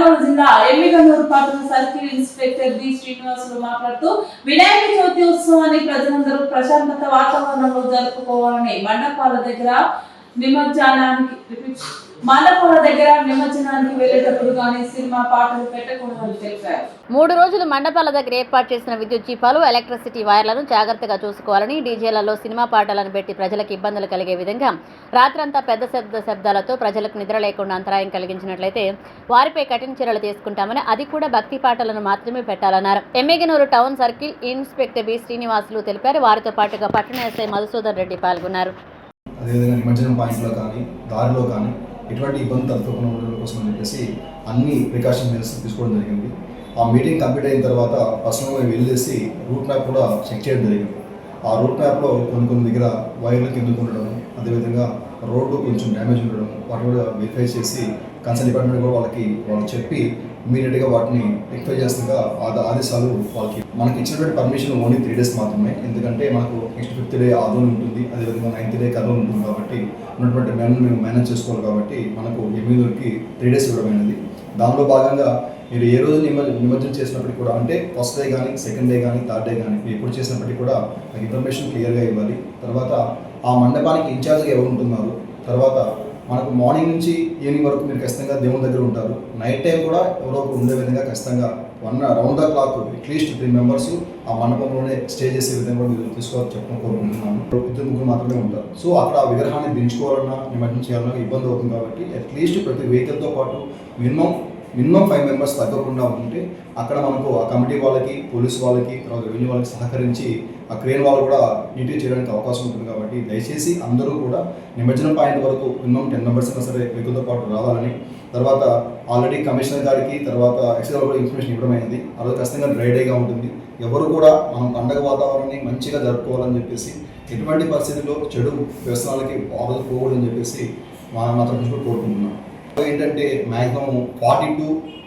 కర్నూలు జిల్లా ఎమ్మిగనూరు పట్టణ circle inspector B Srinivasulu మాట్లాడుతూ వినాయక చవితి ఉత్సవాన్ని ప్రజలందరూ ప్రశాంతత వాతావరణంలో జరుపుకోవాలని మండపాల దగ్గర నిమజ్జనానికి మండపాల దగ్గర నిమజ్జనానికి వెళ్ళేటప్పుడు కానీ సినిమా పాటలు పెట్టకూడదని తెలిపారు. మూడు రోజులు మండపాల దగ్గర ఏర్పాటు చేసిన విద్యుత్ దీపాలు ఎలక్ట్రిసిటీ వైర్లను జాగ్రత్తగా చూసుకోవాలని డీజేలలో సినిమా పాటలను పెట్టి ప్రజలకు ఇబ్బందులు కలిగే విధంగా రాత్రంతా పెద్ద శబ్ద శబ్దాలతో ప్రజలకు నిద్ర లేకుండా అంతరాయం కలిగించినట్లయితే వారిపై కఠిన చర్యలు తీసుకుంటామని అది కూడా భక్తి పాటలను మాత్రమే పెట్టాలన్నారు. Yemmiganur town circle inspector B Srinivasulu తెలిపారు. వారితో పాటుగా పట్టణ ఎస్ఐ మధుసూదన్ రెడ్డి పాల్గొన్నారు. అదేవిధంగా నిమజ్జనం పాయింట్లో కానీ దారిలో కానీ ఎటువంటి ఇబ్బంది తప్పకుండా ఉండడం కోసం అని చెప్పేసి అన్ని ప్రికాషన్ మెజర్స్ తీసుకోవడం జరిగింది. ఆ మీటింగ్ కంప్లీట్ అయిన తర్వాత పర్సనల్గా వెళ్ళేసి రూట్ మ్యాప్ కూడా చెక్ చేయడం జరిగింది. ఆ రూట్ మ్యాప్లో కొన్ని కొన్ని దగ్గర వైర్లు కిందకు ఉండడం అదేవిధంగా రోడ్డు కొంచెం డ్యామేజ్ ఉండడం వాటిని కూడా వెరిఫై చేసి కన్సర్న్ డిపార్ట్మెంట్ కూడా వాళ్ళకి వాళ్ళు చెప్పి ఇమీడియట్గా వాటిని రెక్టిఫై చేస్తుండగా ఆ ఆదేశాలు వాళ్ళకి మనకి ఇచ్చినటువంటి పర్మిషన్ ఓన్లీ త్రీ డేస్ మాత్రమే. ఎందుకంటే మనకు నెక్స్ట్ ఫిఫ్త్ డే ఆదోన్ ఉంటుంది. అదేవిధంగా నైన్త్ డే కర్నూలు ఉంటుంది కాబట్టి ఉన్నటువంటి మ్యాన్ మేము మేనేజ్ చేసుకోవాలి కాబట్టి మనకు ఎనిమిదికి త్రీ డేస్ ఇవ్వడమైనది. దానిలో భాగంగా మీరు ఏ రోజు నిమ నిమజ్జనం చేసినప్పటికీ కూడా అంటే ఫస్ట్ డే కానీ సెకండ్ డే కానీ థర్డ్ డే కానీ మీరు ఎప్పుడు చేసినప్పటికీ కూడా నాకు ఇన్ఫర్మేషన్ క్లియర్గా ఇవ్వాలి. తర్వాత ఆ మండపానికి ఇన్ఛార్జ్గా ఎవరు ఉంటున్నారు? తర్వాత మనకు మార్నింగ్ నుంచి ఈవినింగ్ వరకు మీరు ఖచ్చితంగా దేవుని దగ్గర ఉంటారు. నైట్ టైం కూడా ఎవరో ఒకరు ఉండే విధంగా ఖచ్చితంగా one round the clock atleast three members ఆ మండపంలోనే స్టే చేసే విధంగా కూడా మీరు తీసుకోవాలి చెప్పడం కోరుకుంటున్నాను. ఇద్దరు ముగ్గురు మాత్రమే ఉంటారు. సో అక్కడ ఆ విగ్రహాన్ని దించుకోవాలన్నా నిమజ్జనం చేయాలన్నా ఇబ్బంది అవుతుంది కాబట్టి అట్లీస్ట్ ప్రతి వెహికల్తో పాటు మినిమం మినిమం ఫైవ్ మెంబర్స్ తగ్గకుండా ఉంటే అక్కడ మనకు ఆ కమిటీ వాళ్ళకి పోలీస్ వాళ్ళకి తర్వాత రెవెన్యూ వాళ్ళకి సహకరించి ఆ క్రేన్ వాళ్ళు కూడా నీట్గా చేయడానికి అవకాశం ఉంటుంది కాబట్టి దయచేసి అందరూ కూడా నిమజ్జనం పాయింట్ వరకు మినిమం టెన్ మెంబర్స్ అయినా సరే వెహికల్తో పాటు రావాలని. తర్వాత ఆల్రెడీ కమిషనర్ గారికి తర్వాత ఎక్సైజ్ కూడా ఇన్ఫర్మేషన్ ఇవ్వడం అయింది. ఆ రోజు ఖచ్చితంగా డ్రై డేగా ఉంటుంది. ఎవరు కూడా మనం పండగ వాతావరణాన్ని మంచిగా జరుపుకోవాలని చెప్పేసి ఎటువంటి పరిస్థితుల్లో చెడు వ్యసనాలకి బాధలు పోకూడదని చెప్పేసి మా మాత్రం కోరుకుంటున్నాం. ఏంటంటే maximum forty to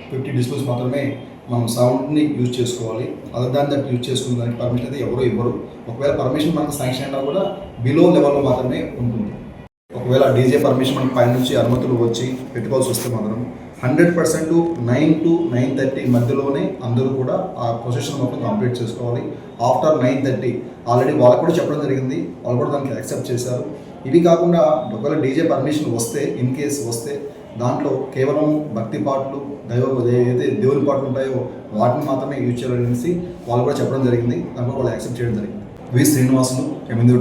fifty displace మాత్రమే మనం సౌండ్ని యూజ్ చేసుకోవాలి. అదర్ దాని దట్ యూజ్ చేసుకున్న దానికి పర్మిషన్ అయితే ఎవరో ఇవ్వరు. ఒకవేళ పర్మిషన్ మనకు శాంక్షన్ అయినా కూడా బిలో లెవెల్లో మాత్రమే ఉంటుంది. ఒకవేళ డీజే పర్మిషన్ మనకి పైన నుంచి అనుమతులు వచ్చి పెట్టుకోవాల్సి వస్తే మాత్రం hundred percent nine to nine thirty మధ్యలోనే అందరూ కూడా ఆ ప్రొసెషన్ మొత్తం కంప్లీట్ చేసుకోవాలి. ఆఫ్టర్ నైన్ థర్టీ ఆల్రెడీ వాళ్ళకు కూడా చెప్పడం జరిగింది. వాళ్ళు కూడా దానికి యాక్సెప్ట్ చేశారు. ఇవి కాకుండా ఒకవేళ డీజే పర్మిషన్ వస్తే ఇన్ కేస్ వస్తే దాంట్లో కేవలం భక్తి పాటలు దైవ ఏదైతే దేవుని పాటలు ఉంటాయో వాటిని మాత్రమే యూజ్ చేయాలనేసి వాళ్ళు కూడా చెప్పడం జరిగింది. దాంట్లో వాళ్ళు యాక్సెప్ట్ చేయడం జరిగింది. వి శ్రీనివాసులు ఎనిమిది